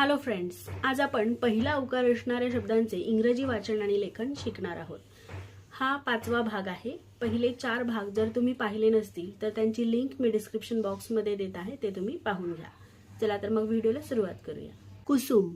Hello friends आज आपण पहिला उकार असणाऱ्या शब्दांचे इंग्रजी वाचन आणि लेखन शिकणार आहोत. हा पाचवा भाग आहे. पहिले चार भाग जर तुम्ही पाहिले नसतील तर त्यांची लिंक मी डिस्क्रिप्शन बॉक्समध्ये देत आहे. ते तुम्ही पाहून घ्या. चला तर मग व्हिडिओला सुरुवात करूया. कुसुम.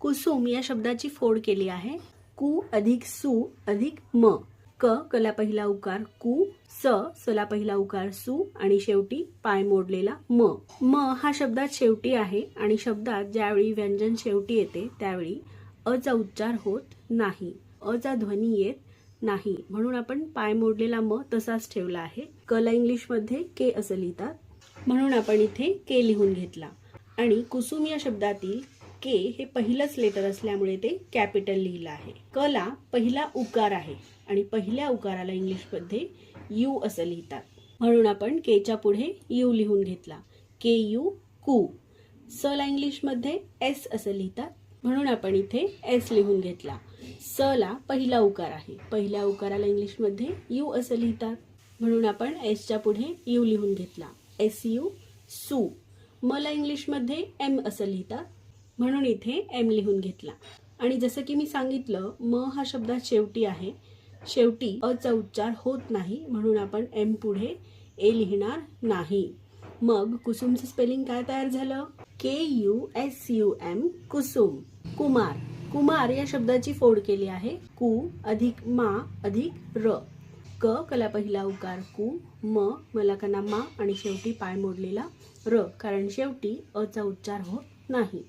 कुसुम या शब्दाची फोड केली आहे. कु अधिक सु अधिक म. क कला पहिला उकार कु स सला पहिला उकार सु आणि शेवटी पाय मोडलेला म. म हा शब्दात शेवटी आहे आणि शब्दात ज्यावेळी व्यंजन शेवटी येते त्यावेळी अचा उच्चार होत नाही. अचा ध्वनी येत नाही. म्हणून आपण पाय मोडलेला म तसाच ठेवला आहे. कला इंग्लिशमध्ये के असं लिहितात. म्हणून आपण इथे के लिहून घेतला. आणि कुसुम या शब्दातील के हे पहिलंच लेटर असल्यामुळे ते कॅपिटल लिहिलं आहे. कला पहिला उकार आहे आणि पहिल्या उकाराला इंग्लिशमध्ये यू असं लिहितात. म्हणून आपण केच्या पुढे यू लिहून घेतला. के यू कू. स ला इंग्लिशमध्ये एस असं लिहितात. म्हणून आपण इथे एस लिहून घेतला. स ला पहिला उकार आहे. पहिल्या उकाराला इंग्लिशमध्ये यू असं लिहितात. म्हणून आपण एसच्या पुढे यू लिहून घेतला. एस यू सू. मला इंग्लिशमध्ये एम असं लिहितात. म्हणून इथे एम लिहून घेतला. आणि जसं की मी सांगितलं म हा शब्दात शेवटी आहे. शेवटी अचा उच्चार होत नाही म्हणून आपण एम पुढे ए लिहिणार नाही. मग कुसुमचं स्पेलिंग काय तयार झालं? K U S U M Kusum. Kumar. Kumar या शब्दाची फोड केली आहे. कु अधिक मा अधिक र. क कला पहिला उकार. कु म मला कना मा आणि शेवटी पाय मोडलेला र कारण शेवटी अचा उच्चार होत नाही.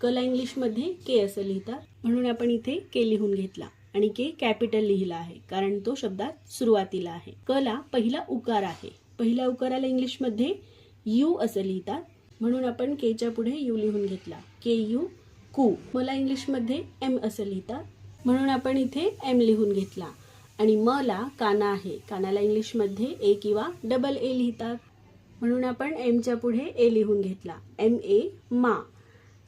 कला इंग्लिशमध्ये के असं लिहितात म्हणून आपण इथे के लिहून घेतला आणि के कॅपिटल लिहिला आहे कारण तो शब्दात सुरुवातीला आहे. कला पहिला उकार आहे. पहिल्या उकाराला इंग्लिशमध्ये यू असं लिहितात. म्हणून आपण केच्या पुढे यू लिहून घेतला. के यू कू. मला इंग्लिशमध्ये एम असं लिहितात. म्हणून आपण इथे एम लिहून घेतला. आणि मला काना आहे. कानाला इंग्लिशमध्ये ए किंवा डबल ए लिहितात. म्हणून आपण एमच्या पुढे ए लिहून घेतला. एम ए मा.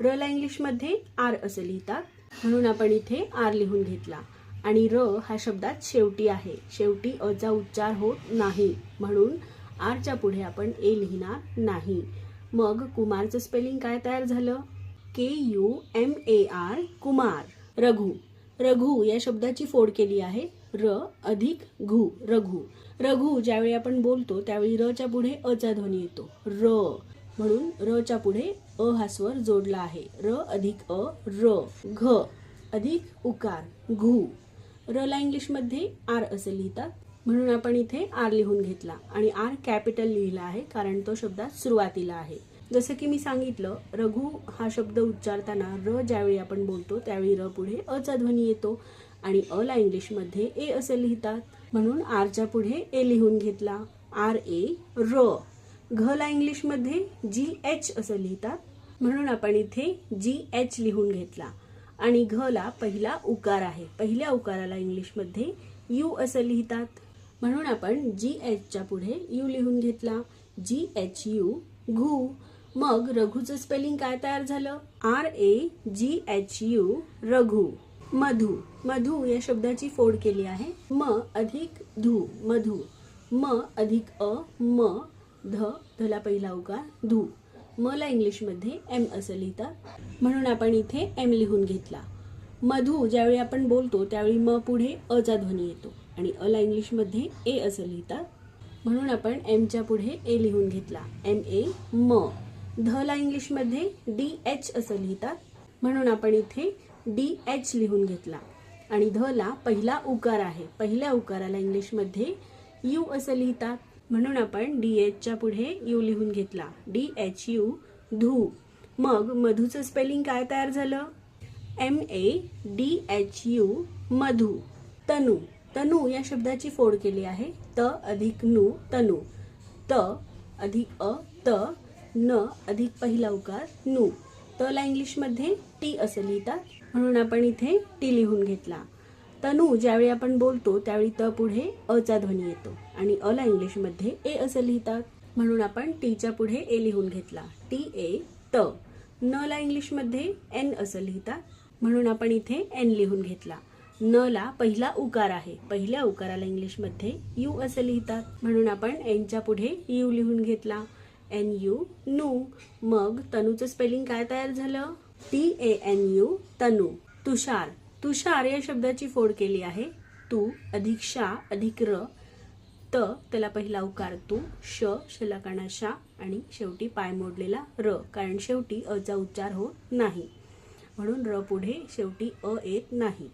र ला इंग्लिशमध्ये आर असं लिहितात. म्हणून आपण इथे आर लिहून घेतला. आणि र हा शब्दात शेवटी आहे. शेवटी अचा उच्चार होत नाही. म्हणून आरच्या पुढे आपण ए लिहिणार नाही. मग कुमारचं स्पेलिंग काय तयार झालं? K U M A R Kumar. Raghu. Raghu या शब्दाची फोड केली आहे. र अधिक घु रघु. रघु ज्यावेळी आपण बोलतो त्यावेळी रच्या पुढे अचा ध्वनी येतो. र. म्हणून र च्या पुढे अ हा स्वर जोडला आहे. र अधिक अ र. घ अधिक उकार घु. र ला इंग्लिशमध्ये आर असे लिहितात. म्हणून आपण इथे आर लिहून घेतला आणि आर कॅपिटल लिहिला आहे कारण तो शब्दात सुरुवातीला आहे. जसं की मी सांगितलं रघु हा शब्द उच्चारताना र ज्यावेळी आपण बोलतो त्यावेळी र पुढे अचा ध्वनी येतो आणि अ ला इंग्लिशमध्ये ए असे लिहितात. म्हणून आरच्या पुढे ए लिहून घेतला. आर ए र. घ ला इंग्लिशमध्ये जी एच असं लिहितात. म्हणून आपण इथे जी एच लिहून घेतला. आणि घ ला पहिला उकार आहे. पहिल्या उकाराला इंग्लिशमध्ये यू असं लिहितात. म्हणून आपण जी एचच्या पुढे यू लिहून घेतला. जी एच यू घू. मग रघूचं स्पेलिंग काय तयार झालं? R A G H U Raghu. Madhu. Madhu या शब्दाची फोड केली आहे. म अधिक धू. मधू. म अधिक अ म. ध धला पहिला उकार धू. म ला इंग्लिशमध्ये एम असं लिहितात. म्हणून आपण इथे एम लिहून घेतला. मधू ज्यावेळी आपण बोलतो त्यावेळी म पुढे अचा ध्वनी येतो आणि अला इंग्लिशमध्ये ए असं लिहितात. म्हणून आपण एमच्या पुढे ए लिहून घेतला. एम ए म. ध ला इंग्लिशमध्ये डी एच असं लिहितात. म्हणून आपण इथे डी एच लिहून घेतला. आणि ध ला पहिला उकार आहे. पहिल्या उकाराला इंग्लिशमध्ये यू असं लिहितात. म्हणून आपण डी एचच्या पुढे यू लिहून घेतला. डी एच यू धू. मग मधूचं स्पेलिंग काय तयार झालं? M A D H U Madhu. Tanu. Tanu या शब्दाची फोड केली आहे. त अधिक नु तनू. त अधिक अ त न अधिक पहिला उकार नु. त इंग्लिशमध्ये टी असं लिहितात. म्हणून आपण इथे टी लिहून घेतला. तनू ज्यावेळी आपण बोलतो त्यावेळी त पुढे अचा ध्वनी येतो. आणि अ ला इंग्लिशमध्ये ए असं लिहितात. म्हणून आपण टीच्या पुढे ए लिहून घेतला. टी ए त. न ला इंग्लिशमध्ये एन असं लिहितात. म्हणून आपण इथे एन लिहून घेतला. न ला पहिला उकार आहे. पहिल्या उकाराला इंग्लिशमध्ये यू असं लिहितात. म्हणून आपण एनच्या पुढे यू लिहून घेतला. एन यू नू. मग तनूचं स्पेलिंग काय तयार झालं? टी ए एन यू तनू. तुषार. तुषार या शब्दाची फोड केली आहे. तू अधिक शा अधिक र त त्याला पहिला उकार तू श शलाकाना शा आणि शेवटी पाय मोडलेला र कारण शेवटी अचा उच्चार होत नाही. म्हणून र पुढे शेवटी अ येत नाही.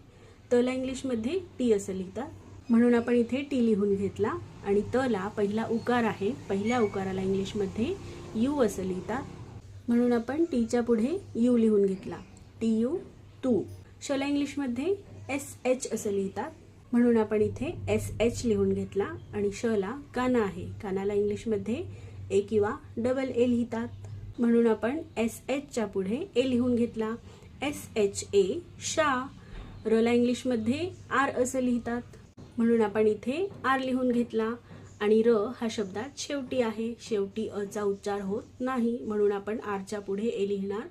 तला इंग्लिशमध्ये टी असं लिहितात. म्हणून आपण इथे टी लिहून घेतला आणि तला पहिला उकार आहे. पहिल्या उकाराला इंग्लिशमध्ये यू असं लिहितात. म्हणून आपण टीच्या पुढे यू लिहून घेतला. टी यू तू. शला इंग्लिशमध्ये एस एच असं लिहितात. म्हणून आपण इथे एस एच लिहून घेतला आणि शला काना आहे. कानाला इंग्लिशमध्ये ए किंवा डबल ए लिहितात. म्हणून आपण एस एचच्या पुढे ए लिहून घेतला. एस एच ए शा रला इंग्लिशमध्ये आर असं लिहितात. म्हणून आपण इथे आर लिहून घेतला. आणि र हा शब्दात शेवटी आहे. शेवटी अचा उच्चार होत नाही. म्हणून आपण आरच्या पुढे ए लिहिणार.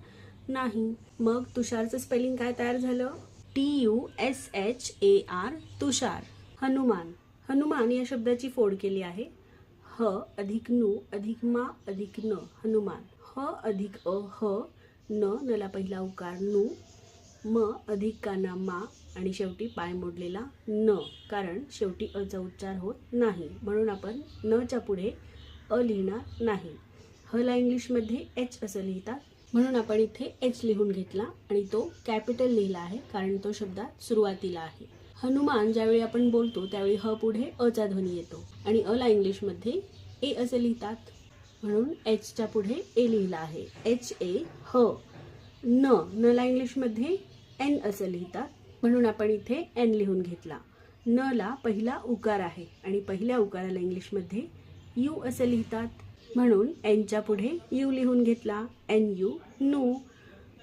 नाही. मग तुषारचं स्पेलिंग काय तयार झालं? T U S H A R Tushar. Hanuman. Hanuman या शब्दाची फोड केली आहे. ह अधिक नु अधिक मा अधिक न हनुमान. ह अधिक अ ह न नला पहिला उकार नु. म अधिक काना मा. आणि शेवटी पाय मोडलेला न कारण शेवटी अचा उच्चार होत नाही. म्हणून आपण नच्या पुढे अ लिहिणार नाही. हला इंग्लिशमध्ये एच असं लिहितात. म्हणून आपण इथे एच लिहून घेतला आणि तो कॅपिटल लिहिला आहे कारण तो शब्दात सुरुवातीला आहे. हनुमान ज्यावेळी आपण बोलतो त्यावेळी ह पुढे अचा ध्वनी येतो आणि अला इंग्लिशमध्ये ए असं लिहितात. म्हणून एचच्या पुढे ए लिहिला आहे. एच ए ह न नला इंग्लिशमध्ये एन असं लिहितात. म्हणून आपण इथे एन लिहून घेतला. न ला पहिला उकार आहे आणि पहिल्या उकाराला इंग्लिशमध्ये यू असं लिहितात. म्हणून एनच्या पुढे यू लिहून घेतला. एन यू नू.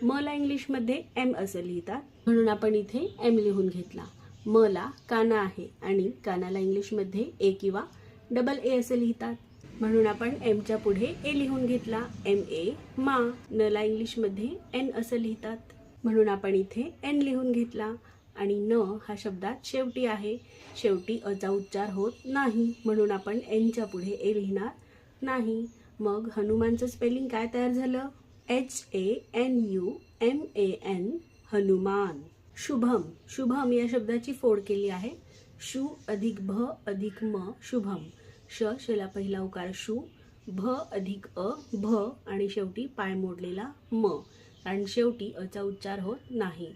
म ला इंग्लिशमध्ये एम असं लिहितात. म्हणून आपण इथे एम लिहून घेतला. मला काना आहे आणि कानाला इंग्लिशमध्ये ए किंवा डबल ए असं लिहितात. म्हणून आपण एमच्या पुढे ए लिहून घेतला. एम ए मा. न ला इंग्लिशमध्ये एन असं लिहितात. म्हणून आपण इथे एन लिहून घेतला. आणि न हा शब्दात शेवटी आहे. शेवटी अचा उच्चार होत नाही. म्हणून आपण एनच्या पुढे ए लिहिणार. नाही. मग हनुमानचं स्पेलिंग काय तयार झालं? H A N U M A N Hanuman. Shubham. Shubham या शब्दाची फोड केली आहे. शु अधिक भ अधिक म शुभम. श शेला पहिला उकार शु भ अधिक अ भ आणि शेवटी पाय मोडलेला म. कारण शेवटी अचा उच्चार होत नाही.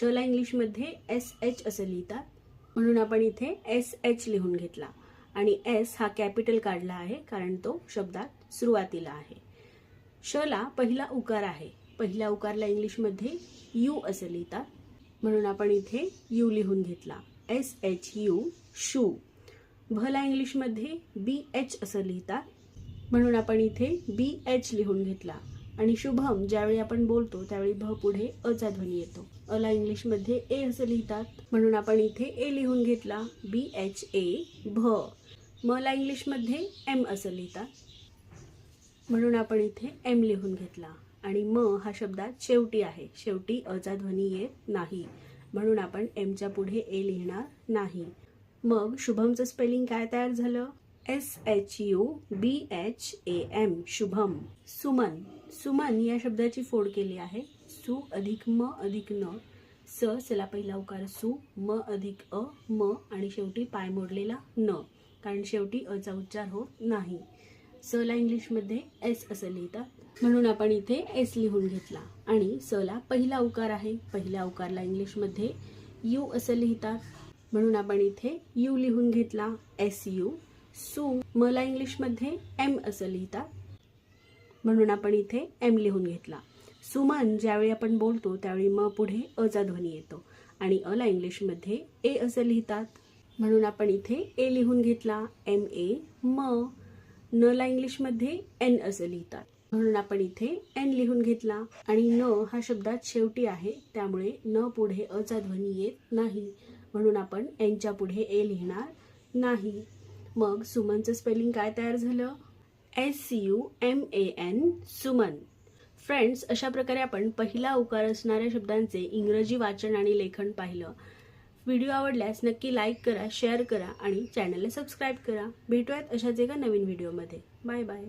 शला इंग्लिशमध्ये एस एच असं लिहितात. म्हणून आपण इथे एस एच लिहून घेतला. आणि एस हा कॅपिटल काढला आहे कारण तो शब्दात सुरुवातीला आहे. शला पहिला उकार आहे. पहिल्या उकारला इंग्लिशमध्ये यू असं लिहितात. म्हणून आपण इथे यू लिहून घेतला. एस एच यू शू. भला इंग्लिशमध्ये बी एच असं लिहितात. म्हणून आपण इथे बी एच लिहून घेतला. आणि शुभम ज्यावेळी आपण बोलतो त्यावेळी भ पुढे अचा ध्वनी येतो. अला इंग्लिशमध्ये ए असं लिहितात. म्हणून आपण इथे ए लिहून घेतला. बी एच ए भ. मला इंग्लिशमध्ये एम असं लिहितात म्हणून आपण इथे एम लिहून घेतला. आणि म हा शब्दात शेवटी आहे. शेवटी अजा ध्वनी येत नाही. म्हणून आपण एमच्या पुढे ए लिहिणार नाही. मग शुभमचं स्पेलिंग काय तयार झालं? S H U B H A M Shubham. Suman. Suman या शब्दाची फोड केली आहे. सु अधिक म अधिक न. स सला पहिला उकार सु म अधिक अ म आणि शेवटी पाय मोडलेला न. कारण शेवटी अचा उच्चार होत नाही. स ला इंग्लिशमध्ये एस असं लिहितात. म्हणून आपण इथे एस लिहून घेतला. आणि स ला पहिला उकार आहे. पहिल्या उकारला इंग्लिशमध्ये यू असं लिहितात. म्हणून आपण इथे यू लिहून घेतला. S U. सू मला इंग्लिशमध्ये एम असं लिहितात. म्हणून आपण इथे एम लिहून घेतला. सुमन ज्यावेळी आपण बोलतो त्यावेळी म पुढे अचा ध्वनी येतो. आणि अला इंग्लिशमध्ये ए असं लिहितात. म्हणून आपण इथे ए लिहून घेतला एम ए म न ला इंग्लिशमध्ये एन असं लिहितात. म्हणून आपण इथे एन लिहून घेतला आणि न हा शब्दात शेवटी आहे त्यामुळे न पुढे अचा ध्वनी येत नाही. म्हणून आपण एनच्या पुढे ए लिहिणार नाही. मग सुमनचं स्पेलिंग काय तयार झालं? S C U M A N Suman. Friends अशा प्रकारे आपण पहिला उकार असणाऱ्या शब्दांचे इंग्रजी वाचन आणि लेखन पाहिलं. व्हिडिओ आवडल्यास नक्की लाईक करा शेअर करा आणि चॅनलला सबस्क्राईब करा. भेटूयात अशाच एका नवीन व्हिडिओमध्ये. Bye bye.